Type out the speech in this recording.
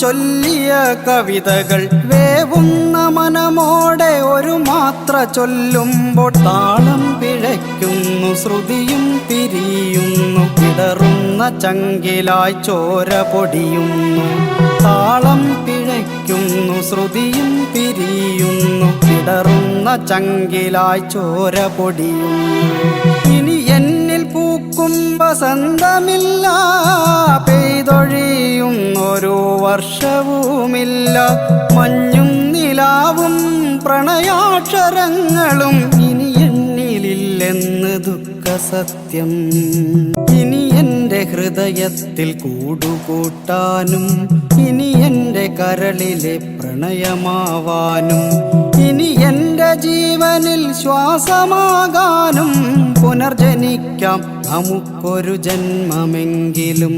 ചൊല്ലിയ കവിതകൾ വേവുന്ന മനമോടെ ഒരു മാത്ര ചൊല്ലുമ്പോൾ താളം പിഴയ്ക്കുന്നു ശ്രുതിയും പിരിയുന്നു കിടറുന്ന ചങ്കിലായി ചോര പൊടിയുന്നു. താളം പിഴയ്ക്കുന്നു ശ്രുതിയും പിരിയുന്നു കിടറുന്ന ചങ്കിലായി ചോര പൊടിയുന്നു. ഇനി എന്നിൽ പൂക്കും വസന്തമില്ല പെയ്തൊഴിയുന്നൊരു വർഷവുമില്ല. മഞ്ഞും നിലാവും പ്രണയാക്ഷരങ്ങളും ഇനി എന്നിലില്ലെന്ന് ദുഃഖസത്യം. ഇനി എന്റെ ഹൃദയത്തിൽ കൂടുകൂട്ടാനും ഇനി എന്റെ കരളിലെ പ്രണയമാവാനും ഇനി എന്റെ ജീവനിൽ ശ്വാസമാകാനും പുനർജനിക്കാം നമുക്കൊരു ജന്മമെങ്കിലും.